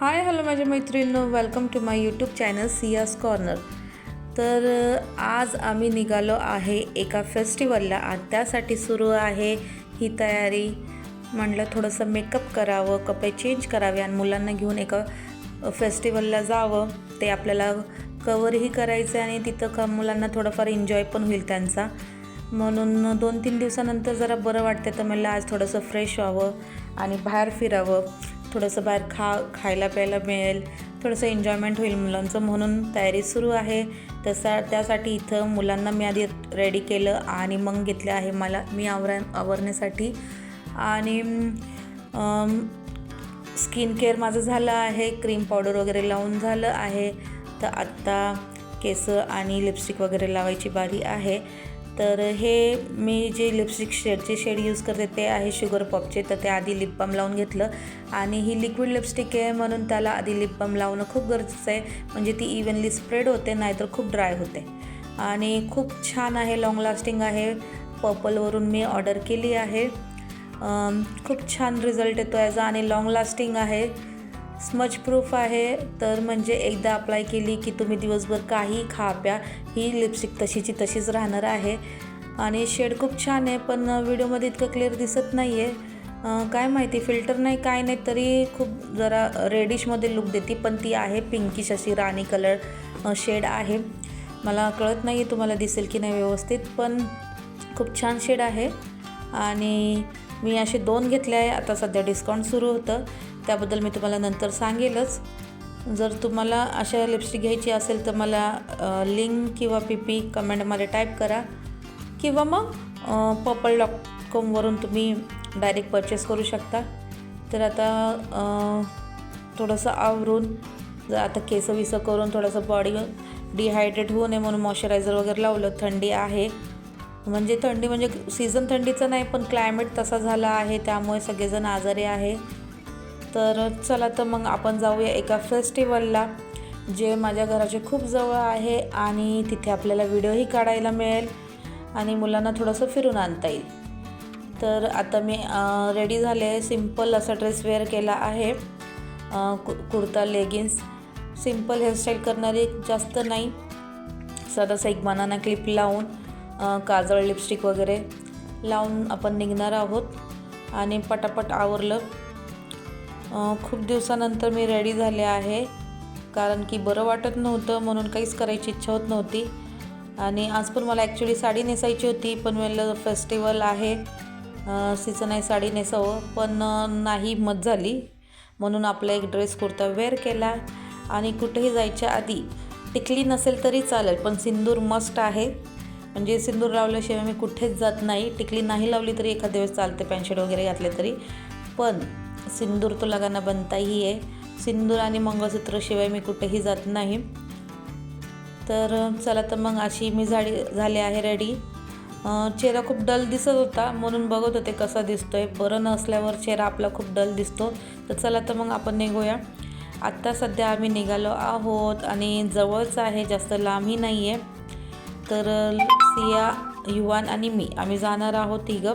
हाय hello माझ्या मैत्रिणींनो. Welcome to my YouTube channel Siya's corner तर आज आम्ही निघालो आहे एका फेस्टिवलला आणि त्यासाठी सुरू आहे ही तयारी. म्हटलं थोडंसं मेकअप करावं कपडे चेंज करावे आणि मुलांना घेऊन एका फेस्टिवलला जावं. ते आपल्याला कवरही करायचं आहे आणि तिथं का मुलांना थोडंफार एन्जॉय पण होईल त्यांचा. म्हणून दोन तीन दिवसानंतर जरा बरं वाटतं तर म्हणलं आज थोडंसं फ्रेश व्हावं आणि बाहेर फिरावं. थोडंसं बाहेर खा खायला प्यायला मिळेल. थोडंसं एन्जॉयमेंट होईल मुलांचं. म्हणून तयारी सुरू आहे. तसा त्यासाठी इथं मुलांना मी आधी रेडी केलं आणि मग घेतलं आहे मला. मी आवरा आवरण्यासाठी आणि स्किन केअर माझं झालं आहे. क्रीम पावडर वगैरे लावून झालं आहे. तर आत्ता केस आणि लिपस्टिक वगैरे लावायची बारी आहे. तर हे मी जे लिपस्टिक शेडचे शेड यूज करते ते आहे शुगर पॉपचे तर ते आधी लिप बाम लावून घेतलं. आणि ही लिक्विड लिपस्टिक आहे म्हणून त्याला आधी लिप बाम लावणं खूप गरजेचं आहे. म्हणजे ती इव्हनली स्प्रेड होते नाहीतर खूप ड्राय होते. आणि खूप छान आहे लॉंग लास्टिंग आहे. पर्पलवरून मी ऑर्डर केली आहे. खूप छान रिझल्ट येतो याचा. आणि लॉंग लास्टिंग आहे. स्मच प्रूफ आहे. तर म्हणजे एकदा अप्लाय केली की तुम्ही दिवसभर काही खा प्या ही लिपस्टिक तशीची तशीच राहणार आहे. आणि शेड खूप छान आहे पण व्हिडिओमध्ये इतकं क्लिअर दिसत नाही आहे काय माहिती फिल्टर नाही काय नाही तरी खूप जरा रेडिशमध्ये लुक देते पण ती आहे पिंकिश अशी राणी कलर शेड आहे. मला कळत नाही आहे तुम्हाला दिसेल की नाही व्यवस्थित पण खूप छान शेड आहे. आणि मी असे दोन घेतले आहे आता सध्या डिस्काउंट सुरू होतं. त्याबद्दल मी तुम्हाला नंतर सांगेलच. जर तुम्हाला अशा लिपस्टिक घ्यायची असेल तर मला लिंक किंवा पी पी कमेंटमध्ये टाईप करा. किंवा मग पर्पल डॉट कॉमवरून तुम्ही डायरेक्ट परचेस करू शकता. तर आता थोडंसं आवरून जर आता केस विसं करून थोडंसं बॉडी डिहायड्रेट होऊ नये म्हणून मॉइश्चरायझर वगैरे लावलं थंडी आहे. म्हणजे थंडी म्हणजे सीझन थंडीचं नाही पण क्लायमेट तसा झाला आहे त्यामुळे सगळेजण आजारी आहे. तर चला तर मग आपण जाऊया एका फेस्टिवलला जे माझ्या घराचे खूप जवळ आहे आणि तिथे आपल्याला व्हिडिओही काढायला मिळेल आणि मुलांना थोडंसं फिरून आणता येईल. तर आता मी रेडी झाले सिंपल असा ड्रेस वेअर केला आहे. कु कुर्ता लेगिन्स सिंपल हेअरस्टाईल करणारी जास्त नाही. सदासा एक बनाना क्लिप लावून काजळ लिपस्टिक वगैरे लावून आपण निघणार आहोत आणि पटापट आवरलं. खूप दिवसानंतर मी रेडी झाले आहे. कारण की बरं वाटत नव्हतं म्हणून काहीच करायची इच्छा होत नव्हती. आणि आज पण मला ॲक्च्युली साडी नेसायची होती पण मला फेस्टिवल आहे. सीझन आहे साडी नेसावं. पण नाही मत झाली. म्हणून आपला एक ड्रेस कुर्ता वेअर केला. आणि कुठेही जायच्या आधी टिकली नसेल तरी चालेल पण सिंदूर मस्ट आहे. म्हणजे सिंदूर लावल्याशिवाय मी कुठेच जात नाही. टिकली नाही लावली तरी एखाद्या वेळेस चालते पॅन्ट शर्ट वगैरे घातले तरी. पण सिंदूर तो लगाना बनताही आहे सिंदूर आणि मंगळसूत्राशिवाय मी कुठेही जात नाही. तर चला तर मग अशी मी झाडी झाली आहे रेडी चेहरा खूप डल दिसत होता. म्हणून बघत होते कसा दिसतोय. बरं नसल्यावर चेहरा आपला खूप डल दिसतो. तर चला तर मग आपण निघूया. आत्ता सध्या आम्ही निघालो आहोत आणि जवळच आहे जास्त लांबही नाही आहे तर सिया युवान आणि मी आम्ही जाणार आहोत तिघं.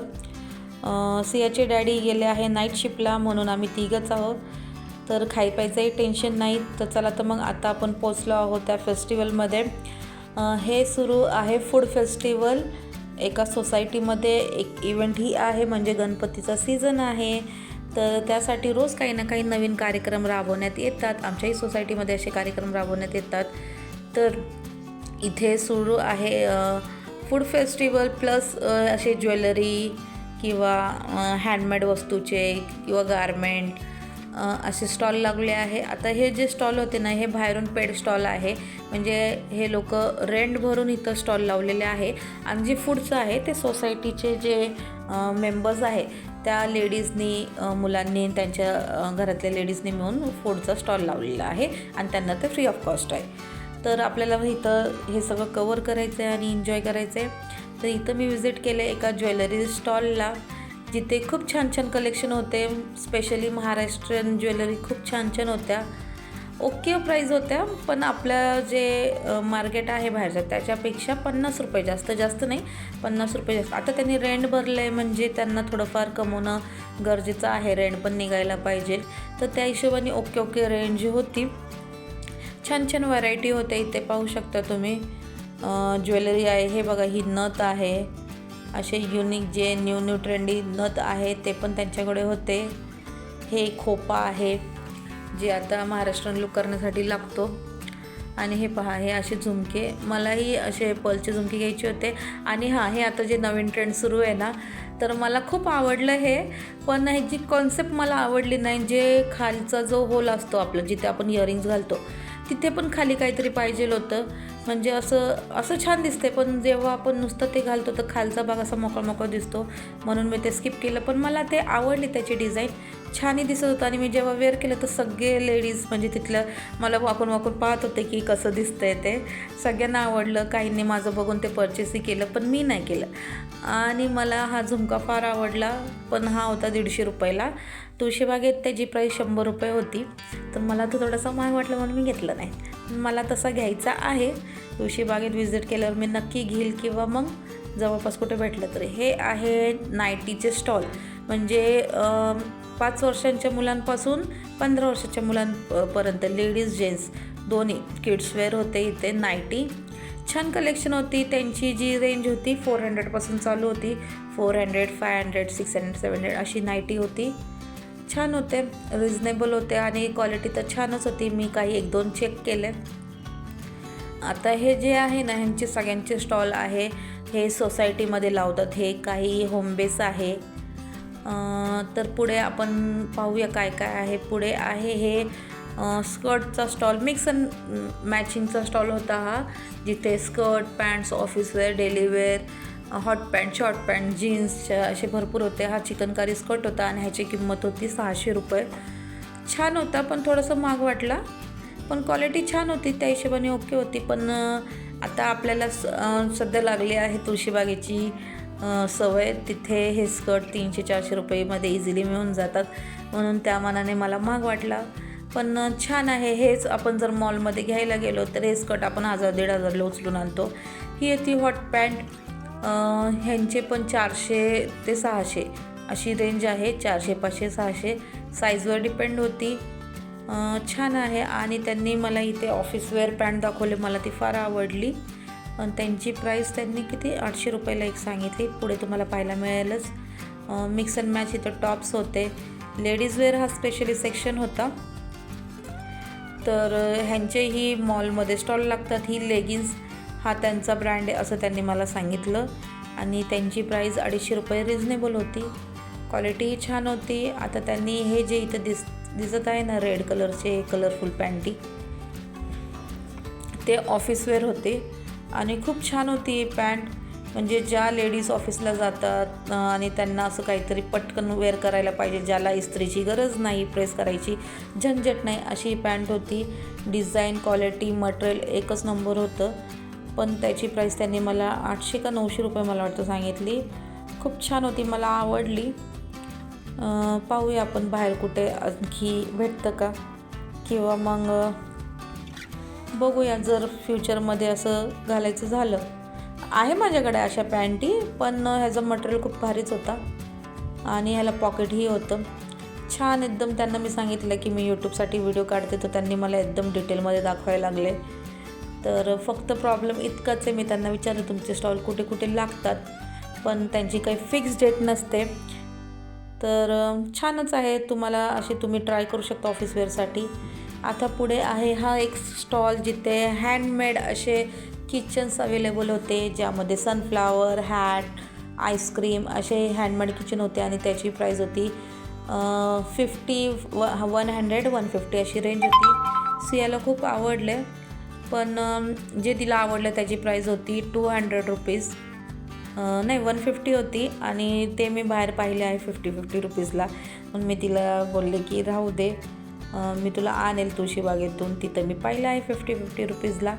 सियाचे डॅडी गेले आहे नाईट शिफ्टला म्हणून आम्ही तिघंच आहोत. तर खाई प्यायचंही टेन्शन नाही. तर चला तर मग आता आपण पोचलो आहोत त्या फेस्टिवलमध्ये हे सुरू आहे फूड फेस्टिवल एका सोसायटीमध्ये एक इव्हेंट ही आहे म्हणजे गणपतीचा सीझन आहे. तर त्यासाठी रोज काही ना काही नवीन कार्यक्रम राबवण्यात येतात. आमच्याही सोसायटीमध्ये असे कार्यक्रम राबवण्यात येतात. तर इथे सुरू आहे फूड फेस्टिवल प्लस असे ज्वेलरी किंवा हँडमेड वस्तूचे किंवा गारमेंट असे स्टॉल लागले आहे. आता हे जे स्टॉल होते ना हे बाहेरून पेड स्टॉल आहे. म्हणजे हे लोक रेंट भरून इथं स्टॉल लावलेले आहे. आणि जे फूडचं आहे ते सोसायटीचे जे मेंबर्स आहे त्या लेडीजनी मुलांनी त्यांच्या घरातल्या लेडीजनी मिळून फूडचा स्टॉल लावलेला आहे. आणि त्यांना ते फ्री ऑफ कॉस्ट आहे. तर आपल्याला इथं हे सगळं कवर करायचं आहे आणि एन्जॉय करायचं आहे तर इथं मी विजिट केलं एका ज्वेलरी स्टॉलला जिथे खूप छान छान कलेक्शन होते. स्पेशली महाराष्ट्रीयन ज्वेलरी खूप छान छान होत्या. ओके प्राईज होत्या पण आपलं जे मार्केट आहे बाहेरचं त्याच्यापेक्षा पन्नास रुपये जास्त जास्त नाही. पन्नास रुपये जास्त. आता त्यांनी रेंट भरलं आहे म्हणजे त्यांना थोडंफार कमवणं गरजेचं आहे. रेंट पण निघायला पाहिजे. तर त्या हिशोबाने ओके ओके रेंज होती. छान छान व्हरायटी होते इथे पाहू शकता तुम्ही. ज्वेलरी आहे हे बघा ही नथ आहे. असे युनिक जे न्यू न्यू ट्रेंडी नथ आहे ते पण त्यांच्याकडे होते. हे खोपा आहे जे आता महाराष्ट्रीयन लुक करण्यासाठी लागतो. आणि हे पहा हे असे झुमके. मलाही असे पलचे झुमके घ्यायचे होते. आणि हां हे आता जे नवीन ट्रेंड सुरू आहे ना तर मला खूप आवडलं हे. पण ह्याची कॉन्सेप्ट मला आवडली नाही. जे खालचा जो होल असतो आपलं जिथे आपण इयरिंग्स घालतो तिथे पण खाली काहीतरी पाहिजे होतं. म्हणजे असं असं छान दिसते पण जेव्हा आपण नुसतं ते घालतो तर खालचा भाग असा मोकळा मोकळा दिसतो. म्हणून मी ते स्किप केलं. पण मला ते आवडली त्याची डिझाईन छानही दिसत होतं आणि मी जेव्हा वेअर केलं तर सगळे लेडीज म्हणजे तिथलं मला वाकून वाकून पाहत होते की कसं दिसतंय ते. सगळ्यांना आवडलं काहींनी माझं बघून ते परचेसही केलं पण मी नाही केलं. आणि मला हा झुमका फार आवडला पण हा होता दीडशे रुपयाला. तुळशीबागेत त्याची प्राईस शंभर रुपये होती. तर मला तो थोडासा महाग वाटलं म्हणून मी घेतलं नाही. मला तसा घ्यायचा आहे. तुळशीबागेत व्हिजिट केल्यावर मी नक्की घेईल किंवा मग जवळपास कुठे भेटलं तरी. हे आहे नायटीचे स्टॉल म्हणजे पाच वर्षांच्या मुलांपासून पंधरा वर्षाच्या मुलांपर्यंत लेडीज जेंट्स दोन्ही किड्सवेअर होते इथे नाईटी छान कलेक्शन होती त्यांची जी रेंज होती फोर हंड्रेडपासून चालू होती. Four hundred five hundred six hundred seven hundred अशी नाईटी होती. छान होते रिजनेबल होते आणि क्वालिटी तर छानच होती. मी काही एक दोन चेक केले. आता हे जे आहे ना ह्यांचे सगळ्यांचे स्टॉल आहे. हे सोसायटीमध्ये लावतात. हे काही होमबेस आहे. तर पुढे आपण पाहूया काय काय आहे. पुढे आहे हे स्कर्टचा स्टॉल. मिक्स अँड मॅचिंगचा स्टॉल होता हा. जिथे skirt pants office wear daily wear hot pant short pant जीन्सच्या असे भरपूर होते. हा चिकनकारी स्कर्ट होता आणि ह्याची किंमत होती सहाशे रुपये. छान होता पण थोडंसं महाग वाटला. पण क्वालिटी छान होती त्या हिशोबाने ओके होती. पण आता आपल्याला सध्या लागली आहे तुळशीबागेची सवय तिथे हे स्कर्ट तीनशे चारशे रुपयेमध्ये इझिली मिळून जातात. म्हणून त्या मनाने मला महाग वाटला. पण छान आहे. हेच आपण जर मॉलमध्ये घ्यायला गेलो तर हे स्कर्ट आपण हजार दीड हजारला उचलून आणतो. ही येते हॉट पॅन्ट ह्यांचे पण चारशे ते सहाशे अशी रेंज आहे. चारशे पाचशे सहाशे साईजवर डिपेंड होती. छान आहे. आणि त्यांनी मला इथे ऑफिसवेअर पॅन्ट दाखवले. मला ती फार आवडली. पण त्यांची प्राईस त्यांनी किती? आठशे रुपयाला एक सांगितली. पुढे तुम्हाला पाहायला मिळेलच. मिक्स अँड मॅच इथं टॉप्स होते. लेडीज वेअर हा स्पेशली सेक्शन होता. तर ह्यांचेही मॉलमध्ये स्टॉल लागतात. ही लेगिन्स हा त्यांचा ब्रँड आहे असं त्यांनी मला सांगितलं. आणि त्यांची प्राईस अडीचशे रुपये रिजनेबल होती. क्वालिटीही छान होती. आता त्यांनी हे जे इथं दिस दिसत आहे ना रेड कलरचे कलरफुल पॅन्टी ते ऑफिसवेअर होते. आणि खूप छान होती पॅन्ट. म्हणजे ज्या लेडीज ऑफिसला जातात आणि त्यांना असं काहीतरी पटकन वेअर करायला पाहिजे ज्याला इस्त्रीची गरज नाही प्रेस करायची झंझट नाही अशी पॅन्ट होती. डिझाईन क्वालिटी मटेरियल एकच नंबर होतं. पण त्याची प्राईस त्यांनी मला आठशे का नऊशे रुपये मला वाटतं सांगितली. खूप छान होती मला आवडली. पाहूया आपण बाहेर कुठे आणखी भेटतं का? किंवा मग बघूया जर फ्युचरमध्ये असं घालायचं झालं. आहे माझ्याकडे अशा पॅन्टी पण ह्याचं मटेरियल खूप भारीच होता. आणि ह्याला पॉकेटही होतं. छान एकदम त्यांना मी सांगितलं की मी यूट्यूबसाठी व्हिडिओ काढते तर त्यांनी मला एकदम डिटेलमध्ये दाखवायला लागले. तर फक्त प्रॉब्लेम इतकाच आहे मी त्यांना विचारलं तुमचे स्टॉल कुठे कुठे लागतात? पण त्यांची काही फिक्स डेट नसते. तर छानच आहे. तुम्हाला अशी तुम्ही ट्राय करू शकता ऑफिसवेअरसाठी आता पुढे आहे हा एक स्टॉल जिथे हँडमेड असे किचन्स अवेलेबल होते ज्यामध्ये सनफ्लावर हॅट आईस्क्रीम असे हँडमेड किचन होते आणि त्याची प्राईज होती फिफ्टी व वन हंड्रेड वन फिफ्टी अशी रेंज होती. सियाला खूप आवडले पण जे तिला आवडलं त्याची प्राईज होती टू हंड्रेड रुपीज नाही वन फिफ्टी होती आणि ते मी बाहेर पाहिले आहे फिफ्टी फिफ्टी रुपीजला म्हणून मी तिला बोलले की राहू दे. मी तुला आणेल तुळशीबागेतून तिथं मी पाहिलं आहे फिफ्टी फिफ्टी रुपीजला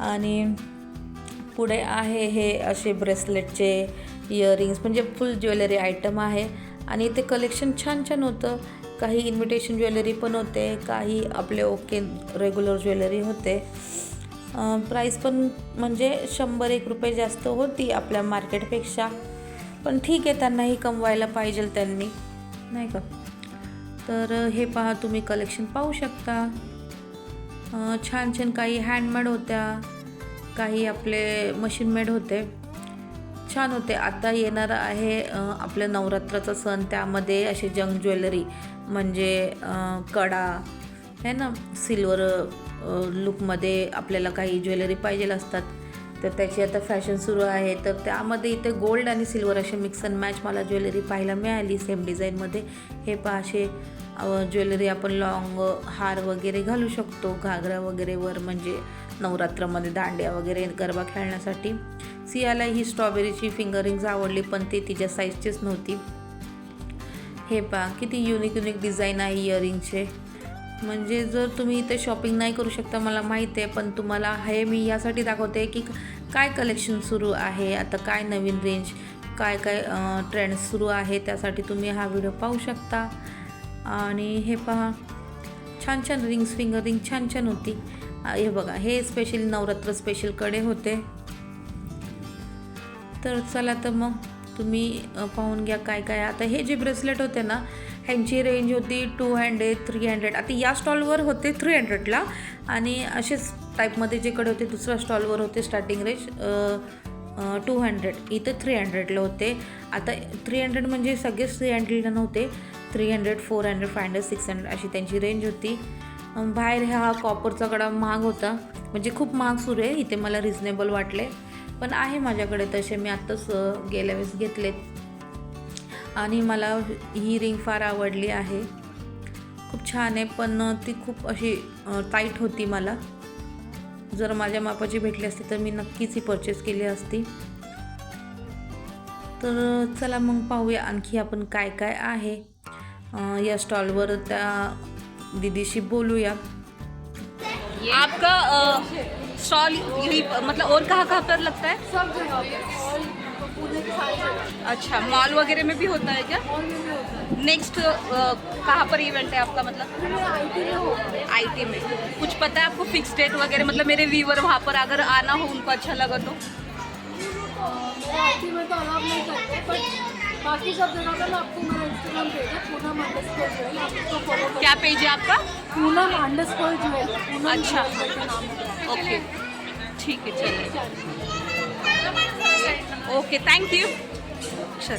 आणि पुढे आहे हे असे ब्रेसलेटचे इयरिंग्स म्हणजे फुल ज्वेलरी आयटम आहे. आणि ते कलेक्शन छान छान होतं. काही इन्व्हिटेशन ज्वेलरी पण होते काही आपले ओके रेग्युलर ज्वेलरी होते. प्राईस पण म्हणजे शंभर एक रुपये जास्त होती आपल्या मार्केटपेक्षा पण ठीक आहे त्यांनाही कमवायला पाहिजे त्यांनी. नाही का? तर हे पहा तुम्ही कलेक्शन पाहू शकता. छान छान काही हँडमेड होत्या काही आपले मशीन मेड होते. छान होते. आता येणार आहे आपल्या नवरात्राचा सण. त्यामध्ये असे जंग ज्वेलरी म्हणजे कडा है ना सिल्वर लुकमध्ये आपल्याला काही ज्वेलरी पाहिजे असतात. तर त्याची आता फॅशन सुरू आहे. तर त्यामध्ये इथे गोल्ड आणि सिल्वर असे मिक्स अँड मॅच मला ज्वेलरी पाहायला मिळाली सेम डिझाईनमध्ये हे पहा असे ज्वेलरी आपण लॉंग हार वगैरे घालू शकतो. घागरा वगैरेवर म्हणजे नवरात्रामध्ये दांड्या वगैरे गरबा खेळण्यासाठी. सियाला ही स्ट्रॉबेरीची फिंगरिंग्स आवडली पण ती तिच्या साईजचीच नव्हती. हे पहा किती युनिक युनिक डिझाईन आहे इयरिंगचे म्हणजे जर तुम्ही इथे शॉपिंग नाही करू शकता मला माहीत आहे पण तुम्हाला हे मी यासाठी दाखवते की काय कलेक्शन सुरू आहे? आता काय नवीन रेंज काय काय ट्रेंड्स सुरू आहे? त्यासाठी तुम्ही हा व्हिडिओ पाहू शकता. आणि हे पहा छान छान रिंग्स फिंगर रिंग छान छान होती. हे बघा हे स्पेशल नवरात्र स्पेशलकडे होते. तर चला तर मग तुम्ही पाहून घ्या काय काय. आता हे जे ब्रेसलेट होते ना ह्यांची रेंज होती टू हंड्रेड थ्री हंड्रेड आता या स्टॉलवर होते थ्री हंड्रेडला आणि असेच टाईपमध्ये जेकडे होते दुसऱ्या स्टॉलवर होते स्टार्टिंग रेंज टू हंड्रेड इथं थ्री हंड्रेडला होते. आता थ्री हंड्रेड म्हणजे सगळेच थ्री हंड्रेडला नव्हते. Three hundred four hundred five hundred six hundred अशी त्यांची रेंज होती. बाहेर हा कॉपरचा कडा महाग होता. म्हणजे खूप महाग सुरू आहे इथे मला रिझनेबल वाटले. पण आहे माझ्याकडे तसे मी आत्ताच गेल्या वेळेस घेतलेत. आणि मला ही रिंग फार आवडली आहे. खूप छान आहे पण ती खूप अशी टाईट होती मला. जर माझ्या मापाची भेटली असती तर मी नक्कीच ही परचेस केली असती. तर चला मग पाहूया आणखी आपण काय काय आहे. या स्टॉलवर त्या दीदीशी बोलूया. आपका स्टॉल यही मतलब और कहाँ कहाँ पर लगता है? सब जगह अच्छा मॉल वगैरह में भी होता है क्या? मॉल में भी होता है। नेक्स्ट कहाँ पर इवेंट है आपका मतलब? आईटी में। कुछ पता है आपको फिक्स डेट वगैरह? मतलब मेरे व्यूवर वहाँ पर अगर आना हो, उनको अच्छा लगा तो। आईटी में तो अलाउ नहीं करते बाकी सब जगह का मैं आपको मेरा इंस्टाग्राम पेज है Poonam underscore jewel follow क्या पेज है आपका? पूनम अंडर स्कोर ज्वेल अच्छा। ओके ठीक है, चलिए। Okay thank you sir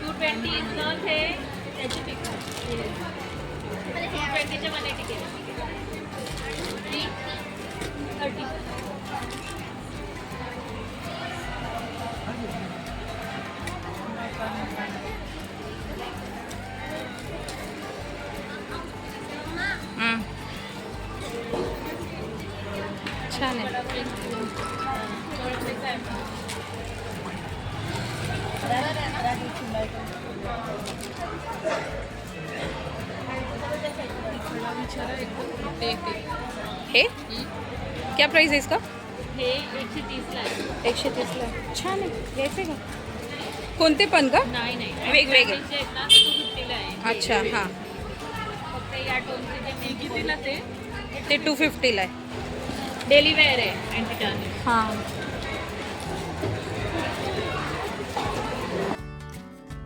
two twenty न थे त्याची फिक्स टू ट्वेंटीचे वन एटी केले थ्री थर्टी क्या प्राइस आहे इसका? हे एकशे तीसला आहे. एकशे तीसला छान आहे. घ्यायचं का? कोणते पण का? नाही नाही. वेगवेगळे. जे आहेत ना टू फिफ्टीला आहे. अच्छा हां. फक्त या टोनचे जे मी कितीला ते ते टू फिफ्टीला आहे. डेली वेअर आहे अँटी हां.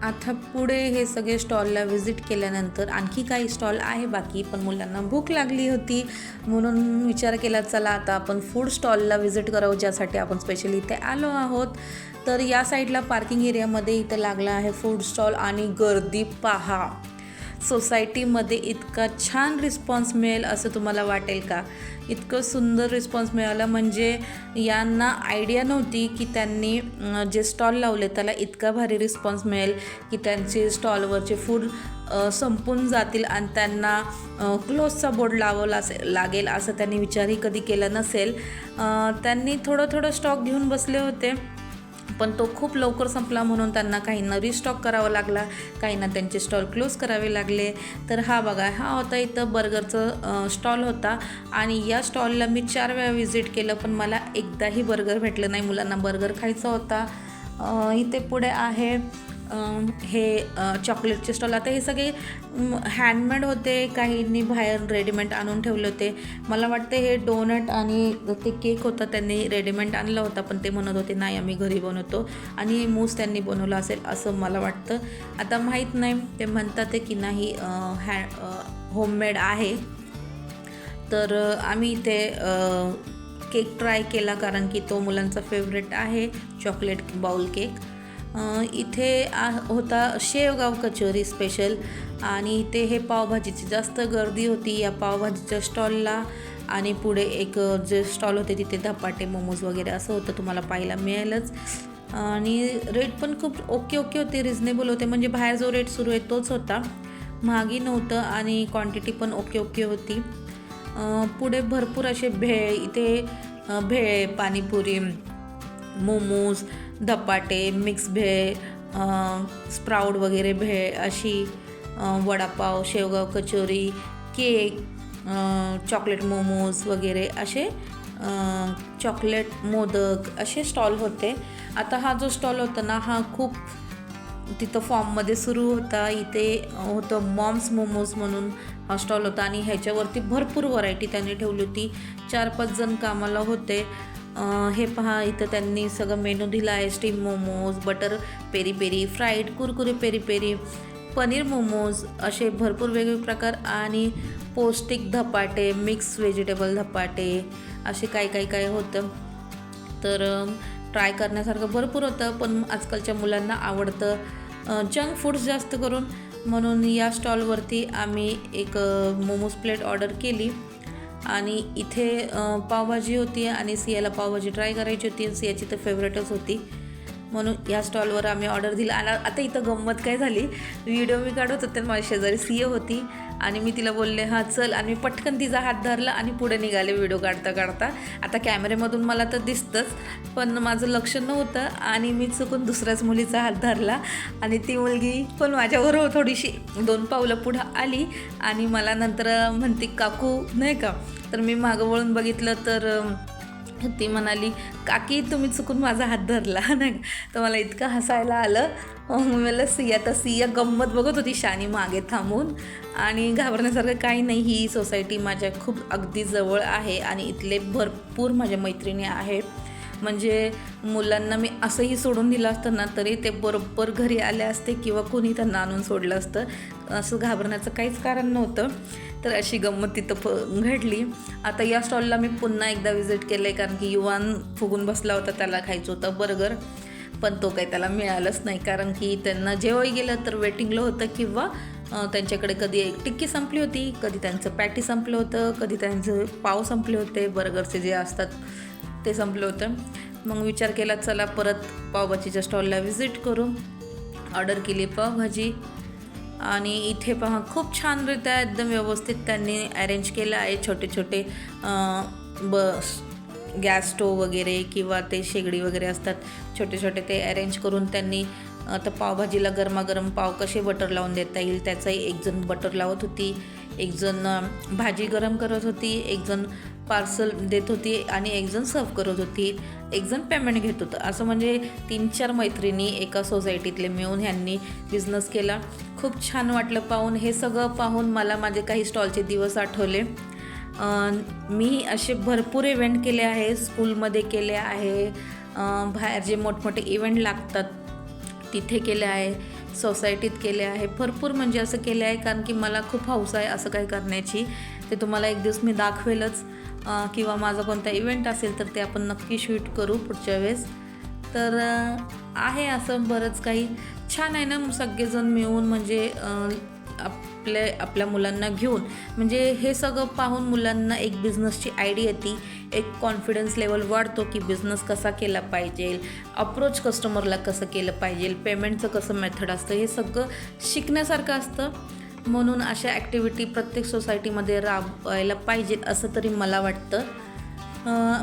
आता पुढे हे सगळे स्टॉलला व्हिजिट केल्यानंतर आणखी काही स्टॉल आहे बाकी पण मुलांना भूक लागली होती. म्हणून विचार केला चला आता आपण फूड स्टॉलला व्हिजिट करावं ज्यासाठी आपण स्पेशली इथे आलो आहोत. तर या साईडला पार्किंग एरियामध्ये इथं लागला आहे फूड स्टॉल आणि गर्दी पहा. सोसायटीमध्ये इतका छान रिस्पॉन्स मिळेल असं तुम्हाला वाटेल का? इतकं सुंदर रिस्पॉन्स मिळाला म्हणजे यांना आयडिया नव्हती की त्यांनी जे स्टॉल लावले त्याला इतका भारी रिस्पॉन्स मिळेल की त्यांचे स्टॉलवरचे फूड संपून जातील आणि त्यांना क्लोजचा बोर्ड लावला असे लागेल असं त्यांनी विचारही कधी केला नसेल. त्यांनी थोडं थोडं स्टॉक घेऊन बसले होते. पण तो खूप लवकर संपला म्हणून त्यांना काहींना रिस्टॉक करावा लागला काहींना त्यांचे स्टॉल क्लोज करावे लागले. तर हा बघा हा होता इथं बर्गरचं स्टॉल होता. आणि या स्टॉलला मी चार वेळा व्हिजिट केलं पण मला एकदाही बर्गर भेटलं नाही. मुलांना बर्गर खायचा होता. इथे पुढे आहे. हे चॉकलेटचे स्टॉल आता हे सगळे हँडमेड होते काहींनी बाहेर रेडीमेड आणून ठेवले होते. मला वाटतं हे डोनट आणि ते केक होता त्यांनी रेडीमेड आणला होता पण ते म्हणत होते नाही आम्ही घरी बनवतो. आणि मूस त्यांनी बनवलं असेल असं मला वाटतं. आता माहीत नाही ते म्हणतात आहे की नाही हॅ होममेड आहे. तर आम्ही इथे केक ट्राय केला कारण की तो मुलांचा फेवरेट आहे चॉकलेट बाउल केक इथे आ होता शेवगाव कचोरी स्पेशल आणि इथे हे पावभाजीची जास्त गर्दी होती. या पावभाजीच्या स्टॉलला आणि पुढे एक जे स्टॉल होते तिथे धपाटे मोमोज वगैरे असं होतं तुम्हाला पाहायला मिळेलच. आणि रेट पण खूप ओके ओके होते रिझनेबल होते. म्हणजे बाहेर जो रेट सुरू आहे तोच होता. मागी नव्हतं आणि क्वांटिटी पण ओके ओके होती. पुढे भरपूर असे भेळ इथे भेळ पाणीपुरी मोमोज धपाटे मिक्स भेळ स्प्राऊड स्प्राऊट वगैरे भेळ अशी वडापाव शेवगाव कचोरी केक चॉकलेट मोमोज वगैरे असे चॉकलेट मोदक असे स्टॉल होते. आता हा जो स्टॉल होता ना हा खूप तिथं फॉर्ममध्ये सुरू होता. इथे होतं मॉम्स मोमोज म्हणून हा स्टॉल होता. आणि ह्याच्यावरती भरपूर व्हरायटी त्यांनी ठेवली होती. चार पाच जण कामाला होते. हे पहा इथं त्यांनी सगळं मेनू दिला आहे steam momos butter peri peri fried Kurkure peri peri paneer momos असे भरपूर वेगवेगळे प्रकार आणि पौष्टिक धपाटे मिक्स व्हेजिटेबल धपाटे असे काही काही काय होतं. तर ट्राय करण्यासारखं भरपूर होतं पण आजकालच्या मुलांना आवडतं जंक फूड्स जास्त करून. म्हणून या स्टॉलवरती आम्ही एक मोमोज प्लेट ऑर्डर केली. आणि इथे पावभाजी होती आणि सियाला पावभाजी ट्राय करायची होती आणि सियाची तर फेवरेटच होती. म्हणून या स्टॉलवर आम्ही ऑर्डर दिला. आणि आता इथं गंमत काय झाली? व्हिडिओ मी काढत होते माझ्या शेजारी सिया होती. आणि मी तिला बोलले हां चल. आणि मी पटकन तिचा हात धरला आणि पुढे निघाले व्हिडिओ काढता काढता. आता कॅमेऱ्यामधून मला तर दिसतंच पण माझं लक्ष नव्हतं आणि मी चुकून दुसऱ्याच मुलीचा हात धरला आणि ती मुलगी पण माझ्याबरोबर थोडीशी दोन पावलं पुढं आली आणि मला नंतर म्हणते काकू नाही का? तर मी मागं वळून बघितलं तर ती म्हणाली काकी तुम्ही चुकून माझा हात धरला. नाही का? तर मला इतकं हसायला आलं. मी मला सिया तर सिया गंमत बघत होती शानी मागे थांबून. आणि घाबरण्यासारखं काही नाही ही सोसायटी माझ्या खूप अगदी जवळ आहे आणि इथले भरपूर माझ्या मैत्रिणी आहेत. म्हणजे मुलांना मी असंही सोडून दिलं असतं ना तरी ते बरोबर घरी आले असते किंवा कोणी त्यांना आणून सोडलं असतं. असं घाबरण्याचं काहीच कारण नव्हतं. तर अशी गंमत तिथं प घडली. आता या स्टॉलला मी पुन्हा एकदा विजिट केलं आहे कारण की युवान फुगून बसला होता त्याला खायचं होतं बर्गर पण तो काही त्याला मिळालंच नाही. कारण की त्यांना जेव्हाही गेलं तर वेटिंगला होतं किंवा त्यांच्याकडे कधी एक टिक्की संपली होती कधी त्यांचं पॅटी संपलं होतं कधी त्यांचं पाव संपले होते बर्गरचे जे असतात ते संपलं होतं. मग विचार केला चला परत पावभाजीच्या स्टॉलला व्हिजिट करू. ऑर्डर केली पावभाजी. आणि इथे पहा खूप छानरित्या एकदम व्यवस्थित त्यांनी अरेंज केलं आहे. छोटे छोटे बस गॅस स्टोव वगैरे किंवा ते शेगडी वगैरे असतात. छोटे छोटे ते अरेंज करून त्यांनी आता पावभाजीला गरमागरम पाव कसे बटर लावून देता येईल त्याचाही एक जण बटर लावत होती. एक जण भाजी गरम करत होती एक जण पार्सल देत होती आणि एक जण सर्व करत होती. एक जण पेमेंट घेत होतं. असं म्हणजे तीन चार मैत्रिणी एका सोसायटीतले मिळून ह्यांनी बिझनेस केला. खूप छान वाटलं पाहून. हे सगळं पाहून मला माझे काही स्टॉलचे दिवस आठवले. मी असे भरपूर इव्हेंट केले आहे. स्कूलमध्ये केले आहे. बाहेर जे मोठमोठे इव्हेंट लागतात तिथे केले आहे. सोसायटीत केले आहे. भरपूर म्हणजे असं केले आहे कारण की मला खूप हौस आहे असं काही करण्याची. ते तुम्हाला एक दिवस मी दाखवेलच. किंवा माझा कोणता इव्हेंट असेल तर ते आपण नक्की शूट करू पुढच्या वेळेस. तर आहे असं बरंच काही. छान आहे ना सगळेजण मिळून म्हणजे आपल्या आपल्या मुलांना घेऊन. म्हणजे हे सगळं पाहून मुलांना एक बिझनेसची आयडिया येते. एक कॉन्फिडन्स लेवल वाढतो की बिझनेस कसा केला पाहिजे. अप्रोच कस्टमरला कसं केलं पाहिजे. पेमेंटचं कसं मेथड असतं हे सगळं शिकण्यासारखं असतं. म्हणून अशा ॲक्टिव्हिटी प्रत्येक सोसायटीमध्ये राबवायला पाहिजेत असं तरी मला वाटतं.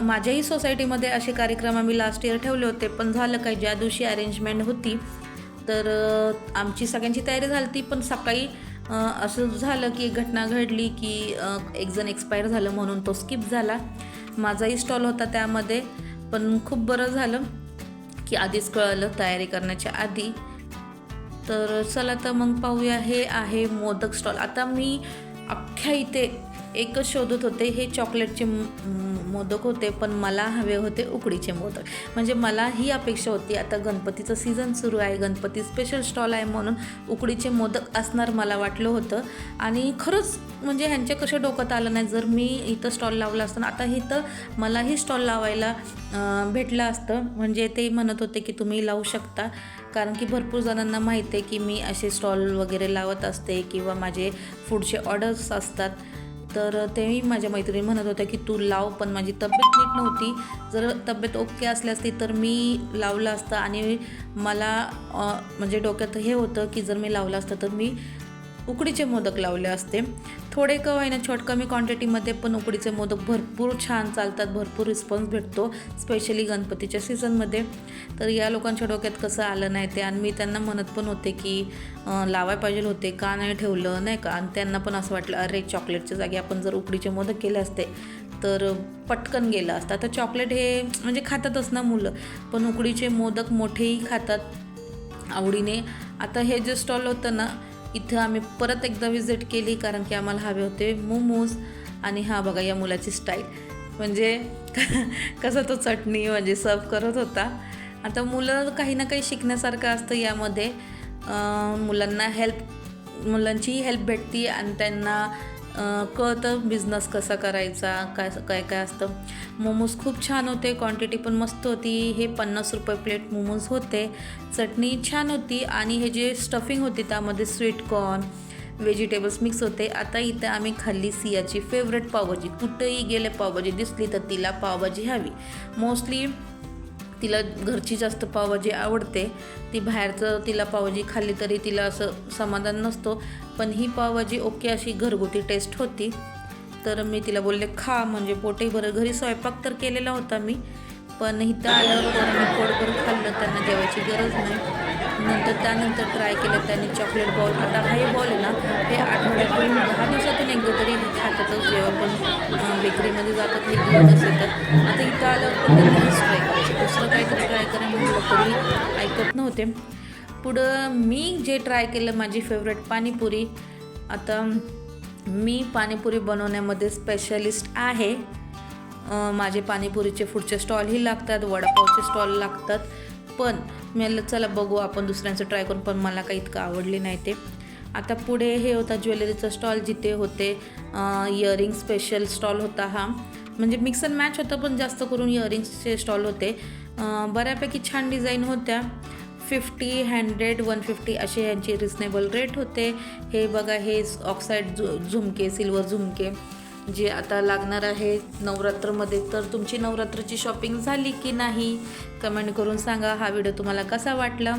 माझ्याही सोसायटीमध्ये असे कार्यक्रम आम्ही लास्ट इयर ठेवले होते पण झालं काय? ज्या दिवशी अरेंजमेंट होती तर आमची सगळ्यांची तयारी झाली ती पण सकाळी असं झालं की एक घटना घडली की एकजण एक जण एक्सपायर झालं म्हणून तो स्किप झाला. माझाही स्टॉल होता त्यामध्ये पण खूप बरं झालं की आधीच कळलं तयारी करण्याच्या आधी. तर चला तर मग पाहूया हे आहे मोदक स्टॉल आता मी अख्ख्या इथे एकच शोधत होते हे चॉकलेटचे मोदक होते पण मला हवे होते उकडीचे मोदक. म्हणजे मला ही अपेक्षा होती आता गणपतीचं सीझन सुरू आहे गणपती स्पेशल स्टॉल आहे म्हणून उकडीचे मोदक असणार मला वाटलं होतं. आणि खरंच म्हणजे ह्यांच्या कशा डोक्यात आलं नाही जर मी इथं स्टॉल लावला असतं आता इथं मलाही स्टॉल लावायला भेटलं असतं. म्हणजे ते म्हणत होते की तुम्ही लावू शकता. कारण की भरपूर जणांना माहिती आहे की मी असे स्टॉल वगैरे लावत असते किंवा माझे फूडचे ऑर्डर्स असतात. तर तेही माझ्या मैत्रिणी म्हणत होत्या की तू लाव पण माझी तब्येत नीट नव्हती. जर तब्येत ओके असली असती तर मी लावलं असतं आणि मला म्हणजे डोक्यात हे होतं की जर मी लावलं असतं तर मी उकडीचे मोदक लावले असते. थोडे का होईना छोट कमी क्वांटिटीमध्ये पण उकडीचे मोदक भरपूर छान चालतात भरपूर रिस्पॉन्स भेटतो स्पेशली गणपतीच्या सीझनमध्ये तर या लोकांच्या डोक्यात कसं आलं नाही ते आणि मी त्यांना म्हणत पण होते की लावाय पाहिजे होते का नाही ठेवलं नाही का? आणि त्यांना पण असं वाटलं अरे चॉकलेटच्या जागी आपण जर उकडीचे मोदक केले असते तर पटकन गेलं असतं. आता चॉकलेट हे म्हणजे खातातच ना मुलं पण उकडीचे मोदक मोठेही खातात आवडीने. आता हे जे स्टॉल होतं ना इथं आम्ही परत एकदा व्हिजिट केली कारण की आम्हाला हवे होते मोमोज आणि हा बघा या मुलाची स्टाईल म्हणजे कसं तो चटणी म्हणजे सर्व करत होता. आता मुलं काही ना काही शिकण्यासारखं असतं यामध्ये. मुलांना हेल्प मुलांचीही हेल्प भेटते आणि त्यांना कळतं बिझनेस कसा करायचा काय काय काय असतं. मोमोज खूप छान होते क्वांटिटी पण मस्त होती. हे पन्नास रुपये प्लेट मोमोज होते. चटणी छान होती आणि हे जे स्टफिंग होती त्यामध्ये स्वीट कॉर्न व्हेजिटेबल्स मिक्स होते. आता इथं आम्ही खाल्ली सियाची फेवरेट पावभाजी. कुठंही गेले पावभाजी दिसली तर तिला पावभाजी हवी. मोस्टली तिला घरची जास्त पावभाजी आवडते. ती बाहेरचं तिला पावभाजी खाल्ली तरी तिला असं समाधान नसतो. पण ही पावभाजी ओके अशी घरगुती टेस्ट होती. तर मी तिला बोलले खा म्हणजे पोटही बरं घरी स्वयंपाक तर केलेला होता मी. पण इथं आल्यावर पोरांनी पोटभर खाल्लं त्यांना जेवायची गरज नाही. नंतर त्यानंतर ट्राय केलं त्यांनी चॉकलेट बॉल आता हा हे बॉल आहे ना हे आठवड्यातून दहा दिवसातून एकदा तरी खातातच जेव्हा पण बेकरीमध्ये जातात हे असे तर. आता इथं आल्यावर पण त्यांनी हेच दुसरं काहीतरी ट्राय करा म्हटलं तरी ऐकत नव्हते. पुढं मी जे ट्राय केलं माझी फेवरेट पाणीपुरी आता मी पाणीपुरी बनवण्यामध्ये स्पेशलिस्ट आहे. माझे पाणीपुरीचे पुढचे स्टॉलही लागतात वडापावचे स्टॉल लागतात. पण मी म्हणलं चला बघू आपण दुसऱ्यांचं ट्राय करून पण मला काही इतकं आवडले नाही ते. आता पुढे हे होता ज्वेलरीचा स्टॉल जिथे होते इयरिंग स्पेशल स्टॉल होता हा. म्हणजे मिक्स अँड मॅच होतं पण जास्त करून इयरिंग्सचे स्टॉल होते. बऱ्यापैकी छान डिझाईन होत्या. फिफ्टी हंड्रेड वन फिफ्टी असे यांचे रिजनेबल रेट होते. हे बघा हे ऑक्साईड झु झुमके सिल्वर झुमके जे आता लागणार आहे नवरात्रमध्ये. तर तुमची नवरात्रची शॉपिंग झाली की नाही? कमेंट करून सांगा. हा व्हिडिओ तुम्हाला कसा वाटला?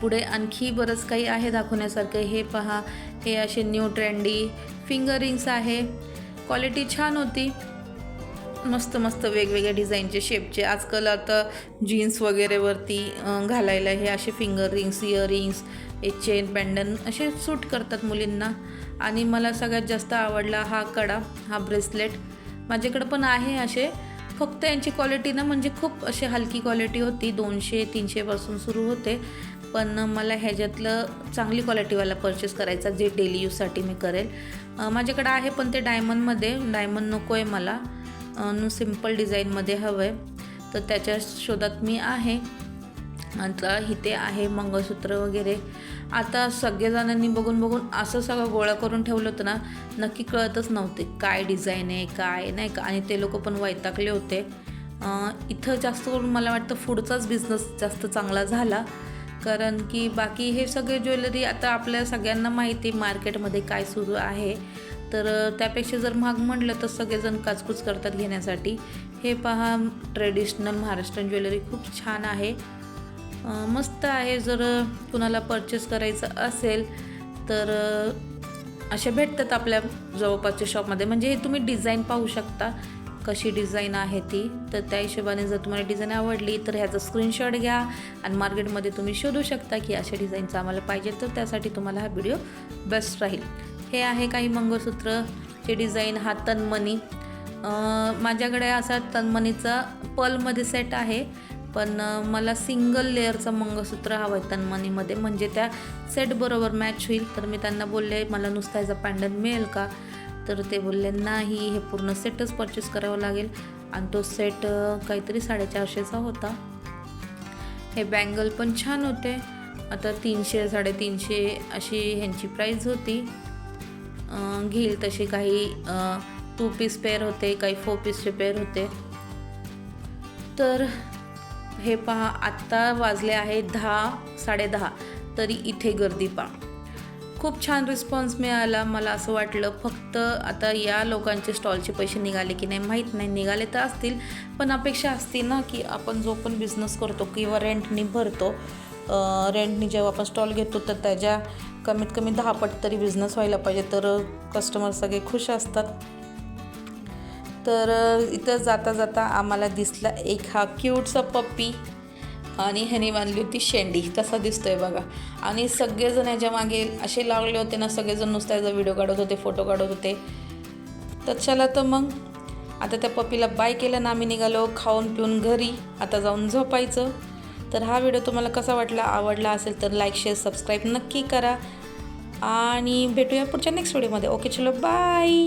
पुढे आणखी बरंच काही आहे दाखवण्यासारखं. हे पहा हे असे न्यू ट्रेंडी फिंगर रिंग्स आहे. क्वालिटी छान होती. मस्त मस्त वेगवेगळ्या डिझाईनचे शेपचे आजकाल आता जीन्स वगैरेवरती घालायला हे असे फिंगर रिंग्स इयरिंग्स हे चेन पॅन्डन असे सूट करतात मुलींना. आणि मला सगळ्यात जास्त आवडला हा कडा हा ब्रेसलेट माझ्याकडं पण आहे असे. फक्त यांची क्वालिटी ना म्हणजे खूप अशी हलकी क्वालिटी होती. दोनशे तीनशेपासून सुरू होते. पण मला ह्याच्यातलं चांगली क्वालिटीवाला परचेस करायचा जे डेली यूजसाठी मी करेल. माझ्याकडं आहे पण ते डायमंडमध्ये डायमंड नको आहे मला. सिंपल डिझाईनमध्ये हवं आहे तर त्याच्या शोधात मी आहे. आता इथे आहे मंगळसूत्र वगैरे. आता सगळेजणांनी बघून बघून असं सगळं गोळा करून ठेवलं होतं ना नक्की कळतच नव्हते काय डिझाईन आहे काय नाही का? आणि ते लोक पण वैतागले होते. इथं जास्त करून मला वाटतं फूडचाच बिझनेस जास्त चांगला झाला. कारण की बाकी हे सगळे ज्वेलरी आता आपल्या सगळ्यांना माहिती आहे मार्केटमध्ये काय सुरू आहे. तर त्यापेक्षा जर महाग म्हटलं तर सगळेजण काचकूच करतात घेण्यासाठी. हे पहा ट्रेडिशनल महाराष्ट्रन ज्वेलरी खूप छान आहे. मस्त आहे जर कुणाला परचेस करायचं असेल तर असे भेटतात आपल्या जवळपासच्या शॉपमध्ये म्हणजे हे तुम्ही डिझाईन पाहू शकता कशी डिझाईन आहे ती. तर त्या हिशोबाने जर तुम्हाला डिझाईन आवडली तर ह्याचा स्क्रीनशॉट घ्या आणि मार्केटमध्ये तुम्ही शोधू शकता की अशा डिझाईनचं आम्हाला पाहिजे तर त्यासाठी तुम्हाला हा व्हिडिओ बेस्ट राहील. हे आहे काही मंगळसूत्रचे डिझाईन हा तनमणी माझ्याकडे असा तन्मणीचा पलमध्ये सेट आहे पण मला सिंगल लेअरचं मंगळसूत्र हवं आहे तन्मणीमध्ये म्हणजे त्या सेटबरोबर मॅच होईल. तर मी त्यांना बोलले मला नुसता याचा पॅन्डन मिळेल का? तर ते बोलले नाही हे पूर्ण सेटच परचेस करावं लागेल. आणि तो सेट काहीतरी साडेचारशेचा होता. हे बँगल पण छान होते. आता तीनशे साडेतीनशे अशी ह्यांची प्राईज होती. घेईल तसे काही टू पीस पेअर होते काही फोर पीसचे पेअर होते. तर हे पहा आत्ता वाजले आहे दहा साडेदहा तरी इथे गर्दी पहा. खूप छान रिस्पॉन्स मिळाला. मला असं वाटलं फक्त आता या लोकांचे स्टॉलचे पैसे निघाले की नाही माहीत नाही. निघाले तर असतील पण अपेक्षा असते ना की आपण जो पण बिझनेस करतो किंवा रेंटनी भरतो रेंटनी जेव्हा आपण स्टॉल घेतो तर त्याच्या कमीत कमी दहा पट तरी बिझनेस व्हायला पाहिजे तर कस्टमर सगळे खुश असतात. तर इथं जाता जाता आम्हाला दिसला एक हा क्यूटचा पप्पी आणि ह्याने बांधली होती शेंडी. तसा दिसतोय बघा. आणि सगळेजण याच्या मागे असे लागले होते ना सगळेजण नुसता याचा व्हिडिओ काढत होते फोटो काढत होते. तर चला तर मग. आता त्या पप्पीला बाय केलं ना आम्ही निघालो खाऊन पिऊन घरी. आता जाऊन झोपायचं. तर हा व्हिडिओ तुम्हाला कसा वाटला आवडला असेल तर लाईक शेअर सबस्क्राईब नक्की करा. आणि भेटूया पुढच्या नेक्स्ट व्हिडिओमध्ये ओके चलो बाय